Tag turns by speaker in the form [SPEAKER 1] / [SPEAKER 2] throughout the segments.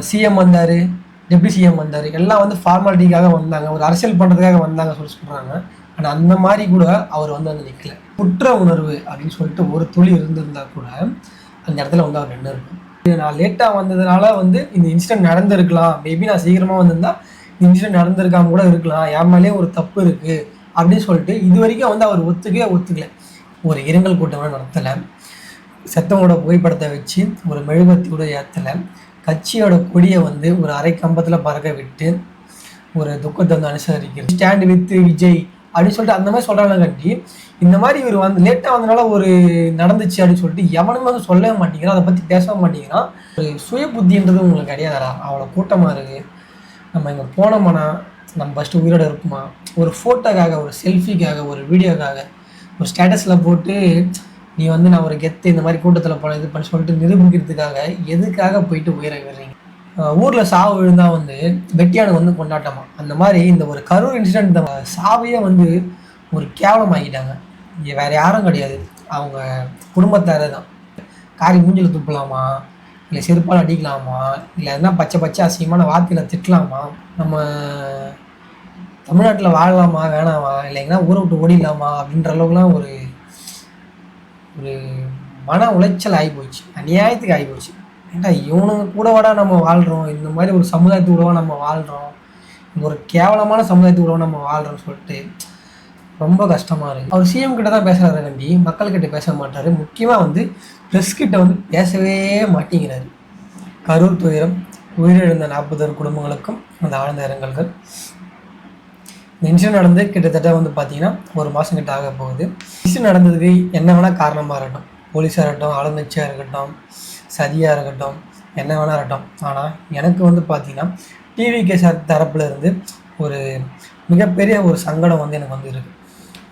[SPEAKER 1] CM வந்தார் deputy CM வந்தார் எல்லாம் வந்து ஃபார்மாலிட்டிக்காக வந்தாங்க ஒரு அரசியல் பண்ணுறதுக்காக வந்தாங்க சொல்லி சொல்கிறாங்க ஆனால் அந்த மாதிரி கூட அவர் வந்து வந்து நிற்கல குற்ற உணர்வு அப்படின்னு சொல்லிட்டு ஒரு துளி இருந்திருந்தா கூட அந்த இடத்துல வந்து அவர் நின்று இருக்கும் நான் லேட்டாக வந்ததுனால வந்து இந்த இன்சிடென்ட் நடந்திருக்கலாம். மேபி நான் சீக்கிரமாக வந்திருந்தா இந்த இன்சிடென்ட் நடந்திருக்காம கூட இருக்கலாம். என் மேலே ஒரு தப்பு இருக்குது அப்படின்னு சொல்லிட்டு இது வரைக்கும் வந்து அவர் ஒத்துக்கவே ஒத்துக்கல. ஒரு இரங்கல் கூட்டம் நடத்தலை. செத்தவங்களோட புகைப்படத்தை வச்சு ஒரு மெழுகுவர்த்தியோட ஏற்றலை கட்சியோட கொடியை வந்து ஒரு அரை கம்பத்தில் பறக்க விட்டு ஒரு துக்கத்தை வந்து அனுசரிக்கிறது. ஸ்டாண்ட் வித் விஜய் அப்படின்னு சொல்லிட்டு அந்த மாதிரி சொல்கிறாங்க கட்டி இந்த மாதிரி இவர் வந்து லேட்டாக வந்தனால ஒரு நடந்துச்சு அப்படின்னு சொல்லிட்டு எவனுமே வந்து சொல்லவே மாட்டேங்கிறான். அதை பற்றி பேசவே மாட்டேங்கிறான். ஒரு சுய புத்தின்றது உங்களுக்கு கிடையாதா அவ்வளோ கூட்டமாக இருக்குது நம்ம இங்கே போனோம்னா நம்ம ஃபஸ்ட்டு உயிரோட இருப்போமா? ஒரு ஃபோட்டோக்காக ஒரு செல்ஃபிக்காக ஒரு வீடியோக்காக ஒரு ஸ்டேட்டஸில் போட்டு நீ வந்து நான் ஒரு கெத்து இந்த மாதிரி கூட்டத்தில் போன இது பண்ணி சொல்லிட்டு நிரூபிக்கிறதுக்காக எதுக்காக போயிட்டு உயிரை விடுறீங்க? ஊரில் சாவு விழுந்தா வந்து வெட்டியானுக்கு வந்து கொண்டாட்டமா? அந்த மாதிரி இந்த ஒரு கரூர் இன்சிடென்ட் இந்த சாவையே வந்து ஒரு கேவலமாகிட்டாங்க இங்கே வேறு யாரும் கிடையாது. அவங்க குடும்பத்தாரே தான். காரி மூஞ்சில் துப்பலாமா? இல்லை செருப்பால் அடிக்கலாமா? இல்லை எதனா பச்சை பச்சை அசிங்கமான வார்த்தையில் திட்டலாமா? நம்ம தமிழ்நாட்டில் வாழலாமா? வேணாமா? இல்லைங்கன்னா ஊரை விட்டு ஓடிடலாமா? அப்படின்ற அளவுக்குலாம் ஒரு ஒரு மன உளைச்சல் ஆகி போச்சு அநியாயத்துக்கு ஆகி போச்சு ஏன்டா இவனுங்க கூடவாடா நம்ம வாழ்கிறோம் இந்த மாதிரி ஒரு சமுதாயத்து கூடவா நம்ம வாழ்கிறோம் ஒரு கேவலமான சமுதாயத்து கூடவா நம்ம வாழ்கிறோம்னு சொல்லிட்டு ரொம்ப கஷ்டமாக இருக்குது அவர் சிஎம் கிட்ட தான் பேசுகிறாரு கண்டி மக்கள்கிட்ட பேச மாட்டார். முக்கியமாக வந்து ப்ரெஸ் கிட்ட வந்து பேசவே மாட்டேங்கிறாரு. கரூர் துயரம் உயிரிழந்த நாற்பது குடும்பங்களுக்கும் அந்த ஆழ்ந்த இரங்கல்கள். இந்த இன்சிடென்ட் நடந்து கிட்டத்தட்ட வந்து பார்த்தீங்கன்னா ஒரு மாதம் கிட்ட ஆக போகுது. இன்சிடென்ட் நடந்ததுக்கு என்ன வேணால் காரணமாக இருக்கட்டும். போலீஸாக இருக்கட்டும் ஆளுங்கட்சியாக இருக்கட்டும் சதியாக இருக்கட்டும் என்ன வேணா இருக்கட்டும். ஆனால் எனக்கு வந்து பார்த்தீங்கன்னா டிவிகே சார் தரப்பில் இருந்து ஒரு மிகப்பெரிய ஒரு சங்கடம் வந்து எனக்கு வந்து இருக்குது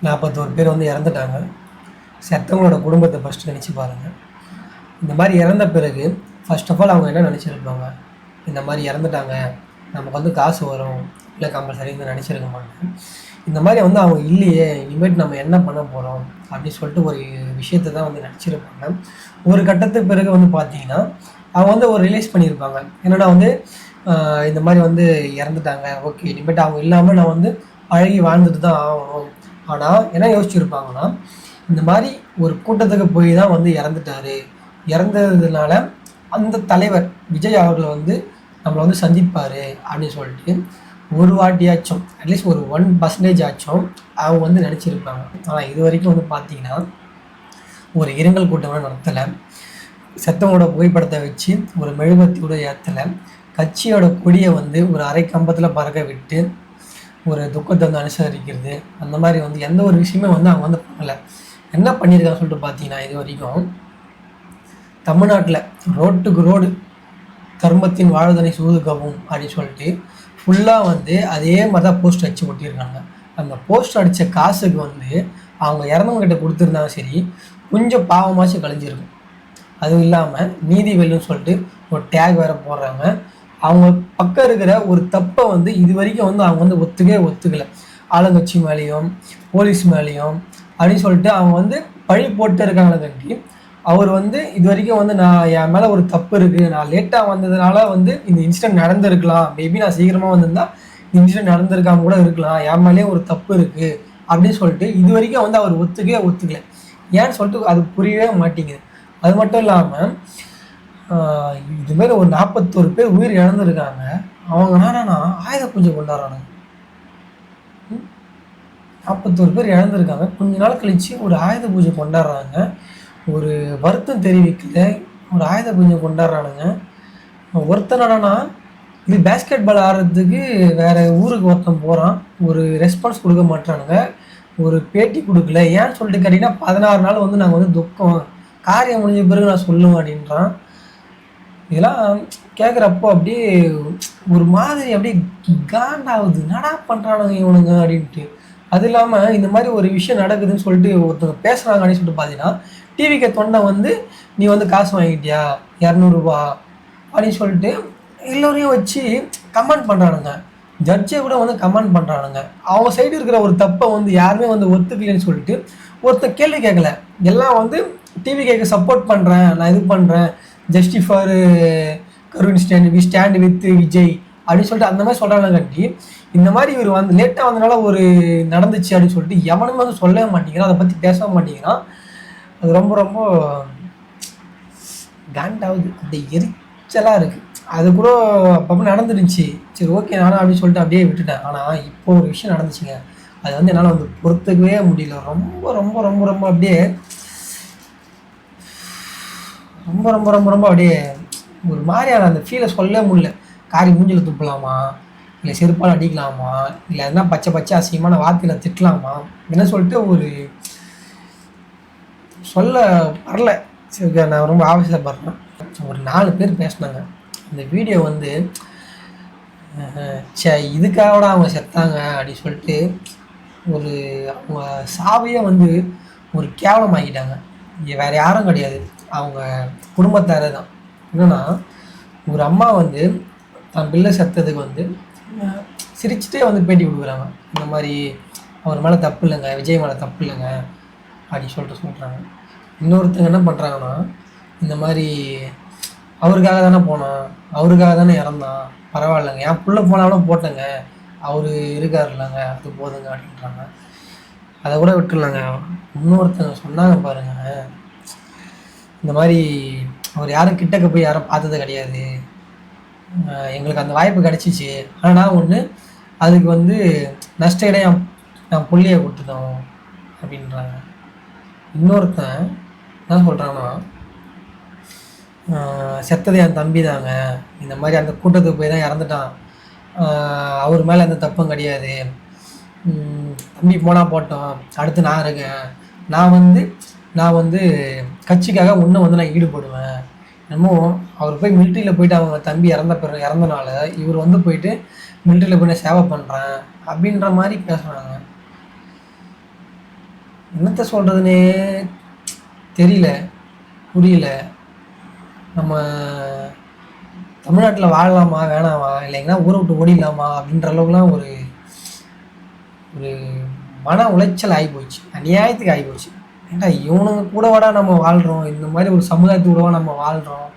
[SPEAKER 1] நாற்பத்தோரு பேர் வந்து இறந்துட்டாங்க. செத்தவங்களோட குடும்பத்தை ஃபஸ்ட்டு நினச்சி பாருங்கள் இந்த மாதிரி இறந்த பிறகு ஃபர்ஸ்ட் ஆஃப் ஆல் அவங்க என்ன நினச்சிருப்பாங்க? இந்த மாதிரி இறந்துட்டாங்க. நமக்கு வந்து காசு வரும். இல்லை கம்பல்சரி வந்து நினச்சிருக்க மாட்டேன். இந்த மாதிரி வந்து அவங்க இல்லையே இனிமேட் நம்ம என்ன பண்ண போகிறோம் அப்படின்னு சொல்லிட்டு ஒரு விஷயத்தை தான் வந்து நினச்சிருப்பாங்க. ஒரு கட்டத்துக்கு பிறகு வந்து பார்த்தீங்கன்னா அவங்க வந்து ஒரு ரிலீஸ் பண்ணியிருப்பாங்க. என்னன்னா வந்து இந்த மாதிரி வந்து இறந்துட்டாங்க. ஓகே இனிமேட் அவங்க இல்லாமல் நான் வந்து அழகி வாழ்ந்துட்டு தான் ஆகணும். ஆனால் என்ன யோசிச்சிருப்பாங்கன்னா இந்த மாதிரி ஒரு கூட்டத்துக்கு போய் தான் வந்து இறந்துட்டாரு. இறந்ததுனால அந்த தலைவர் விஜய் அவர்களை வந்து நம்மளை வந்து சந்திப்பார் அப்படின்னு சொல்லிட்டு ஒரு வாட்டியாச்சும் அட்லீஸ்ட் ஒரு ஒன் பர்சன்டேஜ் ஆச்சும் அவங்க வந்து நினச்சிருப்பாங்க ஆனால் இது வரைக்கும் வந்து பார்த்தீங்கன்னா ஒரு இரங்கல் கூட்டம் நடத்தலை. செத்தவங்களோட புகைப்படத்தை வச்சு ஒரு மெழுகுவர்த்தியோட ஏற்றலை கட்சியோட கொடியை வந்து ஒரு அரை கம்பத்தில் பறக்க விட்டு ஒரு துக்கத்தை வந்து அனுசரிக்கிறது அந்த மாதிரி வந்து எந்த ஒரு விஷயமே வந்து அவங்க வந்து பண்ணலை. என்ன பண்ணியிருக்காங்க சொல்லிட்டு பார்த்தீங்கன்னா இது வரைக்கும் தமிழ்நாட்டில் ரோட்டுக்கு ரோடு தர்மத்தின் வாழ்தனை சூதுகவும் அப்படின்னு சொல்லிட்டு ஃபுல்லாக வந்து அதே மாதிரி தான் போஸ்ட் அடித்து ஒட்டியிருக்காங்க. அந்த போஸ்ட் அடித்த காசுக்கு வந்து அவங்க இறந்தவங்க கொடுத்துருந்தாலும் சரி கொஞ்சம் பாவமாச்சும் கழிஞ்சிருக்கும். அதுவும் இல்லாமல் நீதி வெல்லுன்னு சொல்லிட்டு ஒரு டேக் வேறு போடுறாங்க. அவங்க பக்கம் இருக்கிற ஒரு தப்பை வந்து இது வரைக்கும் வந்து அவங்க வந்து ஒத்துக்கவே ஒத்துக்கலை. ஆளுங்கட்சி மேலேயும் போலீஸ் மேலேயும் அப்படின்னு சொல்லிட்டு அவங்க வந்து பழி போட்டு இருக்காங்களே கட்டி அவர் வந்து இது வரைக்கும் வந்து நான் என் மேலே ஒரு தப்பு இருக்குது நான் லேட்டாக வந்ததுனால வந்து இந்த இன்சிடென்ட் நடந்திருக்கலாம். மேபி நான் சீக்கிரமாக வந்திருந்தா இந்த இன்சிடென்ட் நடந்திருக்காம கூட இருக்கலாம். என் மேலேயும் ஒரு தப்பு இருக்குது அப்படின்னு சொல்லிட்டு இது வரைக்கும் வந்து அவர் ஒத்துக்கவே ஒத்துக்கல. ஏன்னு சொல்லிட்டு அது புரியவே மாட்டேங்குது. அது மட்டும் இல்லாமல் இதுமாரி ஒரு நாற்பத்தோரு பேர் உயிர் இழந்திருக்காங்க. அவங்க என்னன்னா ஆயுத பூஜை கொண்டாடுறாங்க நாற்பத்தோரு பேர் இழந்திருக்காங்க. கொஞ்ச நாள் கழிச்சு ஒரு ஆயுத பூஜை கொண்டாடுறாங்க. ஒரு வருத்தம் தெரிவிக்கல. ஒரு ஆயுத பூஜை கொண்டாடுறானுங்க. ஒருத்தனடனா இது பேஸ்கெட் பால் ஆடுறதுக்கு வேறு ஊருக்கு ஒருத்தன் போகிறான் ஒரு ரெஸ்பான்ஸ் கொடுக்க மாட்டானுங்க ஒரு பேட்டி கொடுக்கல. ஏன்னு சொல்லிட்டு கேட்டிங்கன்னா பதினாறு நாள் வந்து நாங்கள் வந்து துக்கம். காரியம் முடிஞ்ச பிறகு நான் சொல்லுவேன் அப்படின்றான். இதெல்லாம் கேட்குறப்போ அப்படியே ஒரு மாதிரி அப்படியே காண்டாகுது நடா பண்ணுறானுங்க இவனுங்க அப்படின்ட்டு. அது இல்லாமல் இந்த மாதிரி ஒரு விஷயம் நடக்குதுன்னு சொல்லிட்டு ஒருத்தவங்க பேசுகிறாங்க அப்படின்னு சொல்லிட்டு பார்த்தீங்கன்னா டிவிக்கு தொண்டை வந்து நீ வந்து காசு வாங்கிட்டியா? இரநூறுபா? அப்படின்னு சொல்லிட்டு எல்லோரையும் வச்சு கமெண்ட் பண்ணுறானுங்க ஜட்ஜை கூட வந்து கமெண்ட் பண்ணுறானுங்க அவங்க சைடு இருக்கிற ஒரு தப்பை வந்து யாருமே வந்து ஒத்துக்கலைன்னு சொல்லிட்டு ஒருத்தர் கேள்வி கேட்கல. எல்லாம் வந்து டிவி கேட்க சப்போர்ட் பண்ணுறேன் நான் இது பண்ணுறேன் just for Karun stand we stand with Vijay அப்படின்னு சொல்லிட்டு அந்த மாதிரி சொல்கிறானுங்க இந்த மாதிரி இவர் வந்து லேட்டாக வந்தனால ஒரு நடந்துச்சு அப்படின்னு சொல்லிட்டு எவனுமே வந்து சொல்லவே மாட்டேங்கிறான் அதை பற்றி பேசவே மாட்டேங்கிறான். அது ரொம்ப ரொம்ப காண்டாகுது. அந்த எரிச்சலாக இருக்குது அது கூட அப்பப்போ நடந்துருந்துச்சு. சரி ஓகே நானும் அப்படின்னு சொல்லிட்டு அப்படியே விட்டுட்டேன். ஆனால் இப்போ ஒரு விஷயம் நடந்துச்சுங்க. அது வந்து என்னால் வந்து பொறுத்துக்கவே முடியல. ரொம்ப ரொம்ப ரொம்ப ரொம்ப அப்படியே ரொம்ப ரொம்ப ரொம்ப ரொம்ப அப்படியே ஒரு மாதிரியான அந்த ஃபீலை சொல்லவே முடியல. காரி மூஞ்சில் துப்பலாமா? இல்லை செருப்பால் அடிக்கலாமா? இல்லை எதனா பச்சை பச்சை அசிங்கமான வார்த்தையில் திட்டலாமா? என்ன சொல்லிட்டு ஒரு சொல்ல வரல. சரி நான் ரொம்ப ஆவேசப்படுறேன் ஒரு நாலு பேர் பேசினாங்க. இந்த வீடியோ வந்து அஹ், இதுக்காகடா அவங்க செத்தாங்க அப்படின்னு சொல்லிட்டு ஒரு அவங்க சாவையே வந்து ஒரு கேவலமாகிட்டாங்க இங்கே வேறு யாரும் கிடையாது. அவங்க குடும்பத்தாரே தான். என்னன்னா ஒரு அம்மா வந்து தன் பிள்ளை செத்ததுக்கு வந்து சிரிச்சுட்டே வந்து பேட்டி கொடுக்குறாங்க. இந்த மாதிரி அவர் மேலே தப்பு இல்லைங்க விஜய் மேலே தப்பு இல்லைங்க அப்படின்னு சொல்லிட்டு சொல்கிறாங்க இன்னொருத்தங்க என்ன பண்ணுறாங்கன்னா இந்த மாதிரி அவருக்காக தானே போனான் அவருக்காக தானே இறந்தான் பரவாயில்லைங்க. என் பிள்ளை போனாலும் போட்டேங்க அவர் இருக்காருல்லங்க அது போதுங்க அப்படின்றாங்க. அதை கூட விட்டுருலாங்க இன்னொருத்தங்க சொன்னாங்க பாருங்க இந்த மாதிரி அவர் யாரும் கிட்டக்க போய் யாரும் பார்த்தது கிடையாது. எங்களுக்கு அந்த வாய்ப்பு கிடச்சிச்சு. ஆனால் ஒன்று அதுக்கு வந்து நஷ்ட இடம் நான் புள்ளியை கொடுத்துட்டோம் அப்படின்றாங்க. இன்னொருத்தன் என்ன சொல்கிறான்னா செத்தது என் தம்பி தாங்க. இந்த மாதிரி அந்த கூட்டத்துக்கு போய் தான் இறந்துட்டான். அவர் மேலே எந்த தப்பும் கிடையாது. தம்பி போனால் போட்டோம். அடுத்து நான் இருக்கேன். நான் வந்து நான் வந்து கட்சிக்காக இன்னும் வந்து நான் ஈடுபடுவேன். என்னமோ அவர் போய் மிலிட்ரியில் போயிட்டு அவங்க தம்பி இறந்த பிற இறந்தனால இவர் வந்து போயிட்டு மிலிட்ரியில் போய் நான் சேவை பண்ணுறேன் அப்படின்ற மாதிரி பேசுகிறாங்க என்னத்த சொல்கிறதுனே தெரியல புரியல. நம்ம தமிழ்நாட்டில் வாழலாமா வேணாமா? இல்லைங்கன்னா ஊரை விட்டு ஓடிடலாமா? அப்படின்ற அளவுக்குலாம் ஒரு ஒரு மன உளைச்சல் ஆகி போச்சு. அநியாயத்துக்கு ஆகி போச்சு. ஏன்டா இவனுங்க கூடவாடா நம்ம வாழ்கிறோம் இந்த மாதிரி ஒரு சமுதாயத்து கூடவா நம்ம வாழ்கிறோம்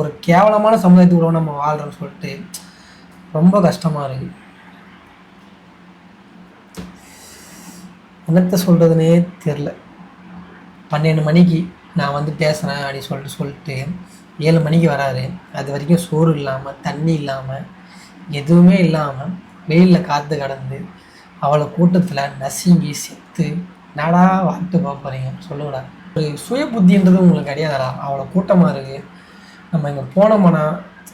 [SPEAKER 1] ஒரு கேவலமான சமுதாயத்து கூடவா நம்ம வாழ்கிறோம்னு சொல்லிட்டு ரொம்ப கஷ்டமாக இருக்குது என்னத்தை சொல்கிறதுனே தெரில பன்னெண்டு மணிக்கு நான் வந்து பேசுகிறேன் அப்படின்னு சொல்லிட்டு சொல்லிட்டு ஏழு மணிக்கு வராரு. அது வரைக்கும் சோறு இல்லாமல் தண்ணி இல்லாமல் எதுவுமே இல்லாமல் வெயிலில் காற்று கடந்து அவளை கூட்டத்தில் நசுங்கி செத்து நடா வாழ்த்து போக போகிறீங்க சொல்லுங்கடா. ஒரு சுய புத்தின்றது உங்களுக்கு கிடையாதுடா. அவ்வளோ கூட்டமாக இருக்குது நம்ம இங்கே போனோம்னா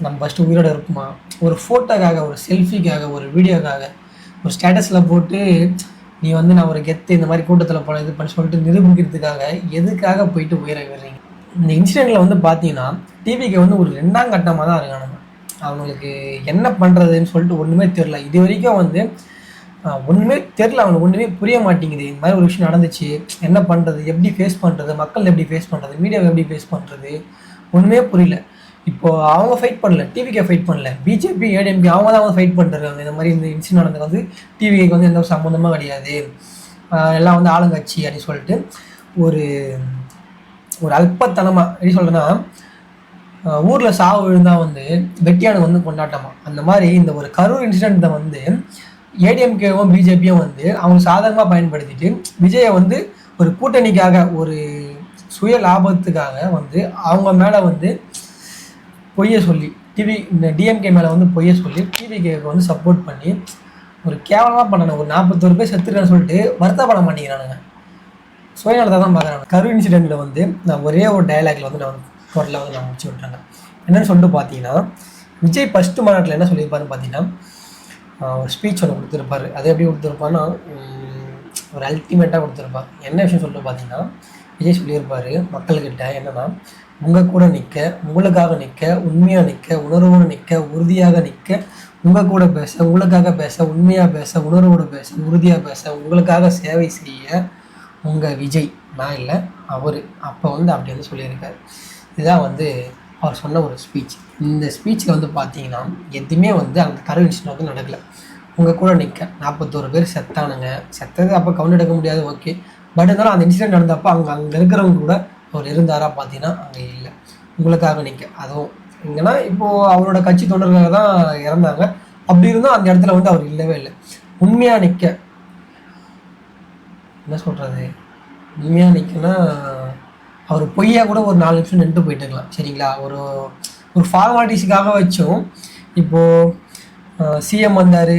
[SPEAKER 1] நம்ம ஃபஸ்ட்டு உயிரோட இருக்குமா? ஒரு ஃபோட்டோக்காக ஒரு செல்ஃபிக்காக ஒரு வீடியோக்காக ஒரு ஸ்டேட்டஸில் போட்டு நீ வந்து நான் ஒரு கெத்து இந்த மாதிரி கூட்டத்தில் போன இது பண்ணி சொல்லிட்டு நிரூபிக்கிறதுக்காக எதுக்காக போயிட்டு உயிரை விடுறீங்க? இந்த இன்சிடெண்ட்டில் வந்து பார்த்தீங்கன்னா டிவிக்கு வந்து ஒரு ரெண்டாம் கட்டமாக தான் இருக்கானுங்க அவங்களுக்கு என்ன பண்ணுறதுன்னு சொல்லிட்டு ஒன்றுமே தெரில இது வரைக்கும் வந்து ஒன்றுமே தெரில அவனுக்கு ஒன்றுமே புரிய மாட்டேங்குது. இந்த மாதிரி ஒரு விஷயம் நடந்துச்சு. என்ன பண்ணுறது எப்படி ஃபேஸ் பண்ணுறது மக்கள் எப்படி ஃபேஸ் பண்ணுறது மீடியாவை எப்படி ஃபேஸ் பண்ணுறது ஒன்றுமே புரியல. இப்போ அவங்க ஃபைட் பண்ணல டிவிகே ஃபைட் பண்ணல. பிஜேபி ஏடிஎம்கே அவங்க தான் வந்து ஃபைட் பண்ணிருக்காங்க இந்த மாதிரி இந்த இன்சிடென்ட் நடந்தது வந்து டிவிக்கு வந்து எந்த ஒரு சம்மந்தமும் கிடையாது. எல்லாம் வந்து ஆளுங்கட்சி அப்படின்னு சொல்லிட்டு ஒரு ஒரு அல்பத்தனமாக எப்படி சொல்கிறேன்னா ஊரில் சாவு விழுந்தால் வந்து வெட்டியானுக்கு வந்து கொண்டாட்டமா? அந்த மாதிரி இந்த ஒரு கரூர் இன்சிடெண்ட்டை வந்து ஏடிஎம்கேவும் பிஜேபியும் வந்து அவங்க சாதகமாக பயன்படுத்திட்டு விஜயை வந்து ஒரு கூட்டணிக்காக ஒரு சுய லாபத்துக்காக வந்து அவங்க மேலே வந்து பொய்யை சொல்லி டிவி இந்த டிஎம்கே மேலே வந்து பொய்யை சொல்லி டிவிகேக்கு வந்து சப்போர்ட் பண்ணி ஒரு கேவலமாக பண்ணணும் ஒரு நாற்பத்தோரு பேர் செத்துருக்கேன்னு சொல்லிட்டு வருத்தப்பட மாட்டேங்கிறானுங்க. சுயநலத்தை தான் பார்க்குறாங்க கரு இன்சிடெண்ட்டில் வந்து நான் ஒரே ஒரு டயலாக்ல வந்து நான் வந்து டோட்டலாக வந்து நான் முடிச்சு விட்றாங்க என்னென்னு சொல்லிட்டு பார்த்தீங்கன்னா விஜய் ஃபஸ்ட்டு மாநாட்டில் என்ன சொல்லியிருப்பாருன்னு பார்த்தீங்கன்னா ஒரு ஸ்பீச் ஒன்று கொடுத்துருப்பாரு. அது எப்படி கொடுத்துருப்பான்னா ஒரு அல்டிமேட்டாக கொடுத்துருப்பார். என்ன விஷயம் சொல்லிட்டு பார்த்தீங்கன்னா விஜய் சொல்லியிருப்பார் மக்கள்கிட்ட என்னன்னா உங்கள் கூட நிற்க உங்களுக்காக நிற்க உண்மையாக நிற்க உணர்வோடு நிற்க உறுதியாக நிற்க உங்கள் கூட பேச உங்களுக்காக பேச உண்மையாக பேச உணர்வோடு பேச உறுதியாக பேச உங்களுக்காக சேவை செய்ய உங்கள் விஜய். நான் இல்லை அவர். அப்போ வந்து அப்படி வந்து சொல்லியிருக்காரு. இதுதான் வந்து அவர் சொன்ன ஒரு ஸ்பீச் இந்த ஸ்பீச்சில் வந்து பார்த்தீங்கன்னா எதுவுமே வந்து அந்த கரு இன்சிடென்ட் வந்து நடக்கலை. உங்கள் கூட நிற்க நாற்பத்தோரு பேர் செத்தானுங்க. செத்தது அப்போ கவுண்ட் எடுக்க முடியாது ஓகே. பட் இருந்தாலும் அந்த இன்சிடென்ட் நடந்தப்போ அங்கே அங்கே இருக்கிறவங்க கூட அவர் இருந்தாரா பார்த்தீங்கன்னா அங்கே இல்லை. உங்களுக்காக நிற்க அதுவும் எங்கன்னா இப்போது அவரோட கட்சி தொண்டர்களாக தான் இறந்தாங்க. அப்படி இருந்தும் அந்த இடத்துல வந்து அவர் இல்லவே இல்லை. உண்மையாக நிற்க என்ன சொல்கிறது உண்மையாக நிற்கனா அவர் பொய்யாக கூட ஒரு நாலு நிமிஷம் நின்று போயிட்டு இருக்கலாம் சரிங்களா? ஒரு ஒரு ஃபார்மாலிட்டிஸுக்காக வச்சும் இப்போது சிஎம் வந்தார்.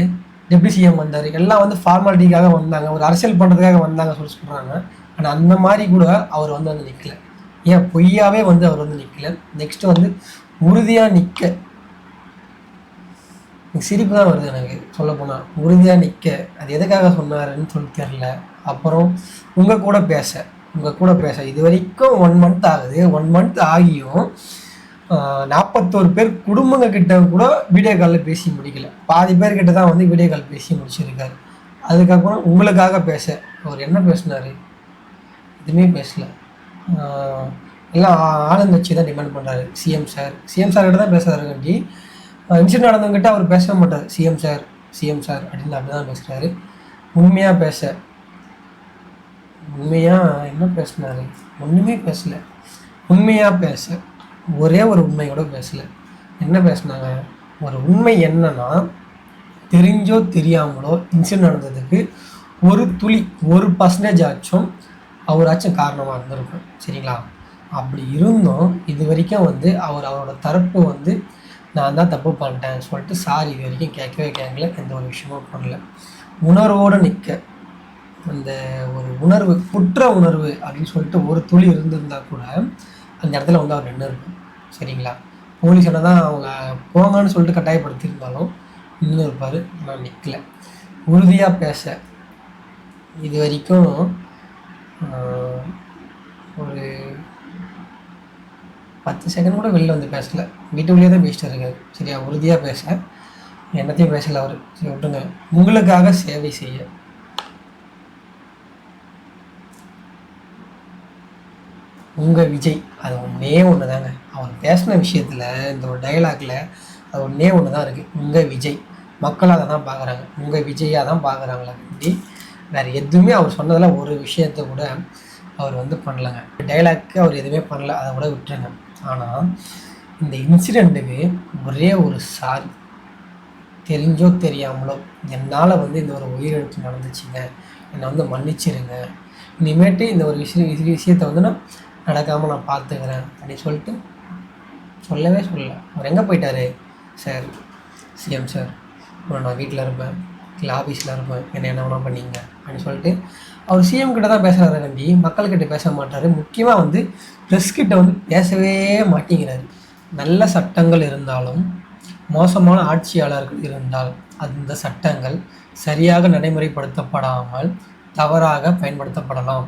[SPEAKER 1] டெப்டி சிஎம் வந்தார். எல்லாம் வந்து ஃபார்மாலிட்டிக்காக வந்தாங்க. ஒரு அரசியல் பண்ணுறதுக்காக வந்தாங்க சொல்லி சொல்கிறாங்க ஆனால் அந்த மாதிரி கூட அவர் வந்து வந்து நிற்கல ஏன்? பொய்யாவே வந்து அவர் வந்து நிற்கல நெக்ஸ்ட்டு வந்து உறுதியாக நிற்க சிரிப்பு தான் வருது எனக்கு சொல்ல போனால் உறுதியாக நிற்க அது எதுக்காக சொன்னாருன்னு சொல்லி தெரில அப்புறம் உங்கள் கூட பேச. உங்கள் கூட பேச. இது வரைக்கும் ஒன் மந்த் ஆகுது. ஒன் மந்த் ஆகியும் நாற்பத்தோரு பேர் குடும்பங்க கிட்ட கூட வீடியோ காலில் பேசி முடிக்கல. பாதி பேர்கிட்ட தான் வந்து வீடியோ கால் பேசி முடிச்சிருக்காரு. அதுக்கப்புறம் உங்களுக்காக பேச அவர் என்ன பேசினார்? எதுவுமே பேசல. எல்லாம் ஆளுங்கட்சி தான் டிமாண்ட் பண்ணுறாரு சிஎம் சார் சிஎம் சார் கிட்ட தான் பேசுறாரு கண்டி. இன்சிடென்ட் நடந்தவங்கிட்ட அவர் பேச மாட்டார். சிஎம் சார் சிஎம் சார் அப்படின்னு அப்படி தான் பேசுகிறாரு உண்மையாக பேச. உண்மையாக என்ன பேசினாரு? ஒன்றுமே பேசல. உண்மையாக பேச. ஒரே ஒரு உண்மையோட பேசல. என்ன பேசினாங்க? ஒரு உண்மை என்னன்னா தெரிஞ்சோ தெரியாமலோ இன்சிடென்ட் நடந்ததுக்கு ஒரு துளி ஒரு பர்சன்டேஜ் ஆச்சும் அவராச்சும் காரணமாக இருந்திருக்கும். சரிங்களா? அப்படி இருந்தும் இது வரைக்கும் வந்து அவர் அவரோட தரப்பு வந்து நான் தான் தப்பு பண்ணிட்டேன் சொல்லிட்டு சாரி இது வரைக்கும் கேட்கவே கேட்கல. எந்த ஒரு விஷயமும் பண்ணல. உணர்வோடு நிற்க அந்த ஒரு உணர்வு குற்ற உணர்வு அப்படின்னு சொல்லிட்டு ஒரு துளி இருந்திருந்தால் கூட அந்த இடத்துல வந்து அவர் நின்று இருக்கும் சரிங்களா? போலீஸ் என்ன தான் அவங்க போங்கன்னு சொல்லிட்டு கட்டாயப்படுத்தியிருந்தாலும் இன்னும் இருப்பார். ஆனால் நிற்கல உறுதியாக பேச. இது வரைக்கும் ஒரு பத்து செகண்ட் கூட வெளில வந்து பேசலை. வீட்டுக்குள்ளேயே தான் பேசிட்டு இருக்காரு. சரியா? உறுதியாக பேச. என்னத்தையும் பேசலை அவர். சரி விட்டுங்க உங்களுக்காக சேவை செய்ய. உங்கள் விஜய் அது ஒன்றே ஒன்று தாங்க அவர் பேசின விஷயத்தில் இந்த ஒரு டைலாகில் அது ஒன்றே ஒன்று தான் இருக்குது உங்கள் விஜய் மக்கள் அதை தான் பார்க்குறாங்க உங்கள் விஜயாக தான் பார்க்குறாங்களா அப்படி வேறு எதுவுமே அவர் சொன்னதில் ஒரு விஷயத்த கூட அவர் வந்து பண்ணலைங்க. டைலாக்கு அவர் எதுவுமே பண்ணல. அதை கூட விட்டுருங்க. ஆனால் இந்த இன்சிடெண்ட்டுக்கு ஒரே ஒரு சாரி தெரிஞ்சோ தெரியாமலோ என்னால் வந்து இந்த ஒரு உயிரிழப்பு நடந்துச்சுங்க. என்னை வந்து மன்னிச்சிருங்க. இனிமேட்டு இந்த ஒரு விஷய விஷயத்தை வந்து நான் நடக்காமல் நான் பார்த்துக்கிறேன் அப்படின்னு சொல்லிட்டு சொல்லவே சொல்லலை. அவர் எங்கே போயிட்டார்? சார் சிஎம் சார் நான் வீட்டில் இருப்பேன். இல்லை ஆஃபீஸில் இருப்பேன். என்ன என்ன வேணால் பண்ணிங்க அப்படின்னு சொல்லிட்டு அவர் சிஎம் கிட்ட தான் பேசுகிறாரு கண்டி மக்கள்கிட்ட பேச மாட்டார். முக்கியமாக வந்து ப்ரெஸ் கிட்ட வந்து பேசவே மாட்டேங்கிறாரு. நல்ல சட்டங்கள் இருந்தாலும் மோசமான ஆட்சியாளர்கள் இருந்தால் அந்த சட்டங்கள் சரியாக நடைமுறைப்படுத்தப்படாமல் தவறாக பயன்படுத்தப்படலாம்.